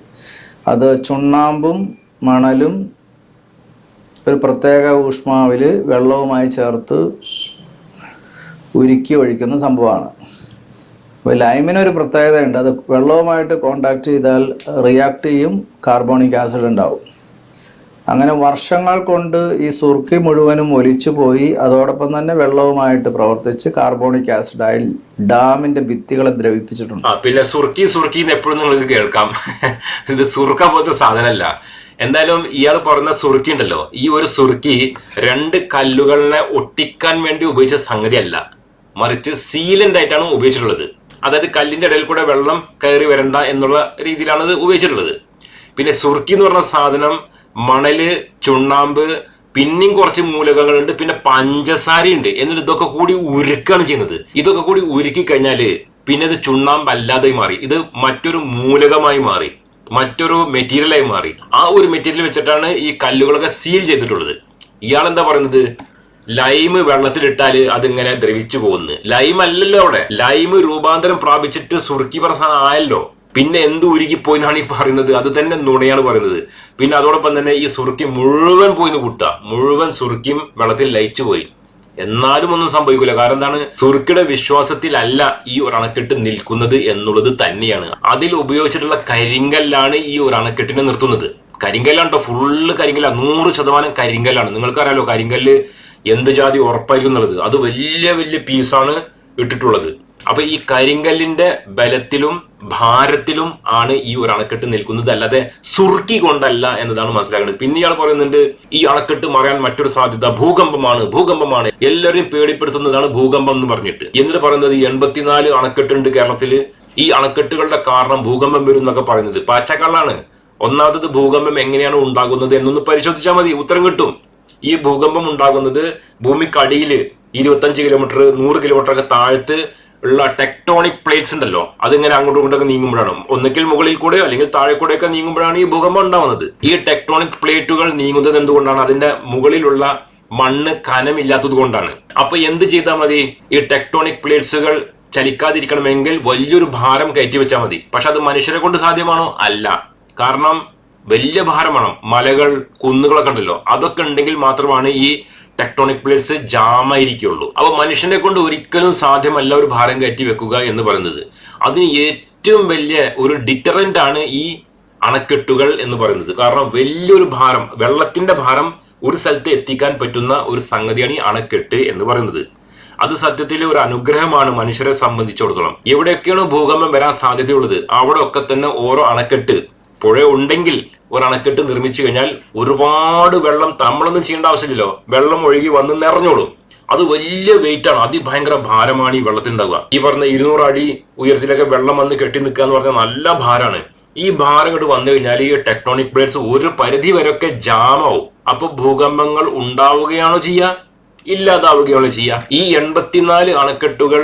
അത് ചുണ്ണാമ്പും മണലും ഒരു പ്രത്യേക ഊഷ്മാവിൽ വെള്ളവുമായി ചേർത്ത് ഉരുക്കി ഒഴിക്കുന്ന സംഭവമാണ്. അപ്പോൾ ലൈമിനൊരു പ്രത്യേകതയുണ്ട്. അത് വെള്ളവുമായിട്ട് കോണ്ടാക്ട് ചെയ്താൽ റിയാക്ട് ചെയ്യും കാർബോണിക് ആസിഡ് ഉണ്ടാവും. അങ്ങനെ വർഷങ്ങൾ കൊണ്ട് ഈ സുർക്കി മുഴുവനും ഒലിച്ചു പോയി. അതോടൊപ്പം തന്നെ വെള്ളവുമായിട്ട് പ്രവർത്തിച്ച് കാർബോണിക് ആസിഡായി ഡാമിന്റെ ഭിത്തികളെ ദ്രവിപ്പിച്ചിട്ടുണ്ട്. പിന്നെ സുർക്കി സുർക്കി എന്ന് എപ്പോഴും നിങ്ങൾക്ക് കേൾക്കാം. ഇത് സുർക്ക പോലത്തെ സാധനമല്ല. എന്തായാലും ഇയാൾ പറഞ്ഞ സുർക്കി ഉണ്ടല്ലോ. ഈ ഒരു സുർക്കി രണ്ട് കല്ലുകളെ ഒട്ടിക്കാൻ വേണ്ടി ഉപയോഗിച്ച സംഗതിയല്ല. മറിച്ച് സീലന്റ് ആയിട്ടാണ് ഉപയോഗിച്ചിട്ടുള്ളത്. അതായത് കല്ലിന്റെ ഇടയിൽ കൂടെ വെള്ളം കയറി വരണ്ട എന്നുള്ള രീതിയിലാണ് ഇത് ഉപയോഗിച്ചിട്ടുള്ളത്. പിന്നെ സുർക്കി എന്ന് പറഞ്ഞ സാധനം മണൽ ചുണ്ണാമ്പ് പിന്നെയും കുറച്ച് മൂലകങ്ങളുണ്ട്. പിന്നെ പഞ്ചസാരയുണ്ട് എന്നിട്ട് ഇതൊക്കെ കൂടി ഉരുക്കാണ് ചെയ്യുന്നത്. ഇതൊക്കെ കൂടി ഉരുക്കി കഴിഞ്ഞാൽ പിന്നെ ഇത് ചുണ്ണാമ്പ് അല്ലാതെ മാറി. ഇത് മറ്റൊരു മൂലകമായി മാറി. മറ്റൊരു മെറ്റീരിയലായി മാറി. ആ ഒരു മെറ്റീരിയൽ വെച്ചിട്ടാണ് ഈ കല്ലുകളൊക്കെ സീൽ ചെയ്തിട്ടുള്ളത്. ഇയാൾ എന്താ പറയുന്നത്? ലൈമ് വെള്ളത്തിലിട്ടാൽ അതിങ്ങനെ ദ്രവിച്ചു പോകുന്നു. ലൈം അല്ലല്ലോ അവിടെ. ലൈമ് രൂപാന്തരം പ്രാപിച്ചിട്ട് സുർക്കി പ്രസാദം ആയല്ലോ. പിന്നെ എന്ത് ഉരുകിപ്പോയി എന്നാണ് ഈ പറയുന്നത്? അത് തന്നെ നുണയാണ് പറയുന്നത്. പിന്നെ അതോടൊപ്പം തന്നെ ഈ സുറുക്കി മുഴുവൻ പോയിന്ന് കൂട്ടുക. മുഴുവൻ സുറുക്കിയും വെള്ളത്തിൽ ലയിച്ചു പോയി. എന്നാലും ഒന്നും സംഭവിക്കില്ല കാരണം എന്താണ്? സുറുക്കിയുടെ വിശ്വാസത്തിലല്ല ഈ ഒരു അണക്കെട്ട് നിൽക്കുന്നത് എന്നുള്ളത് തന്നെയാണ്. അതിൽ ഉപയോഗിച്ചിട്ടുള്ള കരിങ്കല്ലാണ് ഈ ഒരു അണക്കെട്ടിനെ നിർത്തുന്നത്. കരിങ്കല്ലാണ് കേട്ടോ ഫുള്ള് കരിങ്കല്ല. നൂറ് ശതമാനം കരിങ്കല്ലാണ്. നിങ്ങൾക്കറിയാലോ കരിങ്കല്ല് എന്ത് ജാതി ഉറപ്പായിരിക്കും എന്നുള്ളത്. അത് വലിയ വലിയ പീസാണ് ഇട്ടിട്ടുള്ളത്. അപ്പൊ ഈ കരിങ്കല്ലിന്റെ ബലത്തിലും ഭാരത്തിലും ആണ് ഈ ഒരു അണക്കെട്ട് നിൽക്കുന്നത്. അല്ലാതെ സുർക്കി കൊണ്ടല്ല എന്നതാണ് മനസ്സിലാക്കുന്നത് പിന്നെ ഇയാൾ പറയുന്നുണ്ട് ഈ അണക്കെട്ട് മറയാൻ മറ്റൊരു സാധ്യത ഭൂകമ്പമാണ്. ഭൂകമ്പമാണ്. എല്ലാവരെയും പേടിപ്പെടുത്തുന്നതാണ് ഭൂകമ്പം എന്ന് പറഞ്ഞിട്ട്. എന്നിട്ട് പറയുന്നത് എൺപത്തിനാല് അണക്കെട്ടുണ്ട് കേരളത്തിൽ ഈ അണക്കെട്ടുകളുടെ കാരണം ഭൂകമ്പം വരും എന്നൊക്കെ പറയുന്നത്. പച്ചക്കള്ളാണ്. ഒന്നാമത്തത് ഭൂകമ്പം എങ്ങനെയാണ് ഉണ്ടാകുന്നത് എന്നൊന്ന് പരിശോധിച്ചാൽ മതി. ഉത്തരം കിട്ടും. ഈ ഭൂകമ്പം ഉണ്ടാകുന്നത് ഭൂമിക്കടിയിൽ ഇരുപത്തഞ്ച് കിലോമീറ്റർ നൂറ് കിലോമീറ്റർ ഒക്കെ താഴത്ത് ഉള്ള ടെക്ടോണിക് പ്ലേറ്റ്സ് ഉണ്ടല്ലോ അതിങ്ങനെ അങ്ങോട്ടും ഇങ്ങോട്ടൊക്കെ നീങ്ങുമ്പോഴാണ്? ഒന്നുകിൽ മുകളിൽ കൂടെയോ അല്ലെങ്കിൽ താഴെ കൂടെയൊക്കെ നീങ്ങുമ്പോഴാണ് ഈ ഭൂകമ്പം ഉണ്ടാവുന്നത്. ഈ ടെക്ടോണിക് പ്ലേറ്റുകൾ നീങ്ങുന്നത് എന്തുകൊണ്ടാണ്? അതിന്റെ മുകളിലുള്ള മണ്ണ് കനമില്ലാത്തത് കൊണ്ടാണ്. അപ്പൊ എന്ത് ചെയ്താൽ മതി? ഈ ടെക്ടോണിക് പ്ലേറ്റ്സുകൾ ചലിക്കാതിരിക്കണമെങ്കിൽ വലിയൊരു ഭാരം കയറ്റി വെച്ചാൽ മതി. പക്ഷെ അത് മനുഷ്യരെ കൊണ്ട് സാധ്യമാണോ? അല്ല. കാരണം വലിയ ഭാരമാണ്. മലകൾ കുന്നുകളൊക്കെ ഉണ്ടല്ലോ. അതൊക്കെ ഉണ്ടെങ്കിൽ മാത്രമാണ് ഈ ടെക്ടോണിക് പ്ലേറ്റ്സ് ജാമായിരിക്കുള്ളൂ. അപ്പോൾ മനുഷ്യനെ കൊണ്ട് ഒരിക്കലും സാധ്യമല്ല ഒരു ഭാരം കയറ്റി വെക്കുക എന്ന് പറയുന്നത്. അതിന് ഏറ്റവും വലിയ ഒരു ഡിറ്ററന്റ് ആണ് ഈ അണക്കെട്ടുകൾ എന്ന് പറയുന്നത്. കാരണം വലിയൊരു ഭാരം വെള്ളത്തിന്റെ ഭാരം ഒരു സ്ഥലത്ത് എത്തിക്കാൻ പറ്റുന്ന ഒരു സംഗതിയാണ് ഈ അണക്കെട്ട് എന്ന് പറയുന്നത്. അത് സത്യത്തിൽ ഒരു അനുഗ്രഹമാണ് മനുഷ്യരെ സംബന്ധിച്ചിടത്തോളം. എവിടെയൊക്കെയാണ് ഭൂകമ്പം വരാൻ സാധ്യതയുള്ളത്? അവിടെ ഒക്കെ തന്നെ ഓരോ അണക്കെട്ട് പുഴ ഉണ്ടെങ്കിൽ ഒരു അണക്കെട്ട് നിർമ്മിച്ചു കഴിഞ്ഞാൽ ഒരുപാട് വെള്ളം നമ്മളൊന്നും ചെയ്യേണ്ട ആവശ്യമില്ലല്ലോ. വെള്ളം ഒഴുകി വന്ന് നിറഞ്ഞോളും. അത് വലിയ വെയിറ്റ് ആണ്. അതിഭയങ്കര ഭാരമാണ് ഈ വെള്ളത്തിൽ ഉണ്ടാവുക ഈ പറഞ്ഞ ഇരുന്നൂറ് അടി ഉയരത്തിലൊക്കെ വെള്ളം വന്ന് കെട്ടി നിൽക്കുക എന്ന് പറഞ്ഞാൽ നല്ല ഭാരമാണ്. ഈ ഭാരം ഇങ്ങോട്ട് വന്നു കഴിഞ്ഞാൽ ഈ ടെക്ട്രോണിക് പ്ലേറ്റ്സ് ഒരു പരിധി വരെയൊക്കെ ജാമാവും അപ്പൊ ഭൂകമ്പങ്ങൾ ഉണ്ടാവുകയാണോ ചെയ്യുക ഇല്ലാതാവുകയാണോ ചെയ്യുക ഈ എൺപത്തിനാല് അണക്കെട്ടുകൾ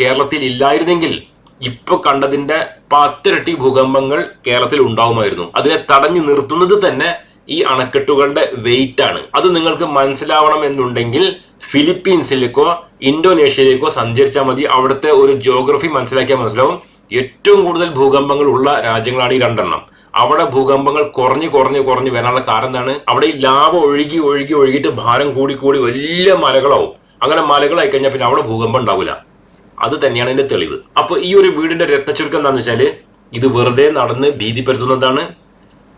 കേരളത്തിൽ ഇല്ലായിരുന്നെങ്കിൽ ഇപ്പൊ കണ്ടതിന്റെ പത്തിരട്ടി ഭൂകമ്പങ്ങൾ കേരളത്തിൽ ഉണ്ടാവുമായിരുന്നു. അതിനെ തടഞ്ഞു നിർത്തുന്നത് തന്നെ ഈ അണക്കെട്ടുകളുടെ വെയിറ്റ് ആണ്. അത് നിങ്ങൾക്ക് മനസ്സിലാവണം എന്നുണ്ടെങ്കിൽ ഫിലിപ്പീൻസിലേക്കോ ഇന്തോനേഷ്യയിലേക്കോ സഞ്ചരിച്ചാൽ മതി. അവിടുത്തെ ഒരു ജോഗ്രഫി മനസ്സിലാക്കിയാൽ മനസ്സിലാവും. ഏറ്റവും കൂടുതൽ ഭൂകമ്പങ്ങൾ ഉള്ള രാജ്യങ്ങളാണ് ഈ രണ്ടെണ്ണം. അവിടെ ഭൂകമ്പങ്ങൾ കുറഞ്ഞു കുറഞ്ഞു കുറഞ്ഞു വരാനുള്ള കാരണം എന്താണ്? അവിടെ ഈ ലാവ ഒഴുകി ഒഴുകി ഒഴുകിയിട്ട് ഭാരം കൂടി കൂടി വലിയ മലകളാവും. അങ്ങനെ മലകളായി കഴിഞ്ഞാൽ പിന്നെ അവിടെ ഭൂകമ്പം ഉണ്ടാവില്ല അത് തന്നെയാണ് ഇതിന്റെ തെളിവ്. അപ്പോൾ ഈ ഒരു വീടിന്റെ രത്നച്ചുരുക്കം എന്താണെന്ന് വെച്ചാൽ ഇത് വെറുതെ നടന്ന് ഭീതിപ്പെടുത്തുന്നതാണ്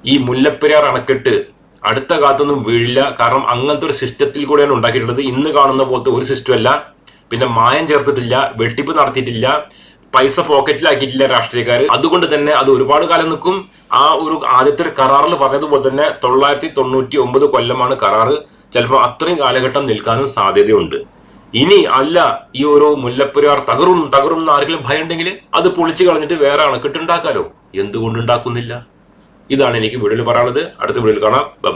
ഈ മുല്ലപ്പെരിയാർ അണക്കെട്ട് അടുത്ത കാലത്തൊന്നും വീഴില്ല. കാരണം അങ്ങനത്തെ ഒരു സിസ്റ്റത്തിൽ കൂടെയാണ് ഉണ്ടാക്കിയിട്ടുള്ളത്. ഇന്ന് കാണുന്ന പോലത്തെ ഒരു സിസ്റ്റം അല്ല. പിന്നെ മായം ചേർത്തിട്ടില്ല വെട്ടിപ്പ് നടത്തിയിട്ടില്ല പൈസ പോക്കറ്റിലാക്കിയിട്ടില്ല രാഷ്ട്രീയക്കാർ അതുകൊണ്ട് തന്നെ അത് ഒരുപാട് കാലം നിൽക്കും. ആ ഒരു ആദ്യത്തെ ഒരു കരാറിൽ പറഞ്ഞതുപോലെ തന്നെ തൊള്ളായിരത്തി തൊണ്ണൂറ്റി ഒമ്പത് കൊല്ലമാണ് കരാറ്. ചിലപ്പോൾ അത്രയും കാലഘട്ടം നിൽക്കാനും സാധ്യതയുണ്ട്. ഇനി അല്ല ഈ ഓരോ മുല്ലപ്പെരിയാർ തകറും തകറും ആരെങ്കിലും ഭയം ഉണ്ടെങ്കിൽ അത് പൊളിച്ചു കളഞ്ഞിട്ട് വേറെ അണക്കെട്ടുണ്ടാക്കാലോ എന്തുകൊണ്ട് ഉണ്ടാക്കുന്നില്ല? ഇതാണ് എനിക്ക് വീഡിയോയിൽ പറയാനുള്ളത്. അടുത്ത വീഡിയോയിൽ കാണാം. ബൈ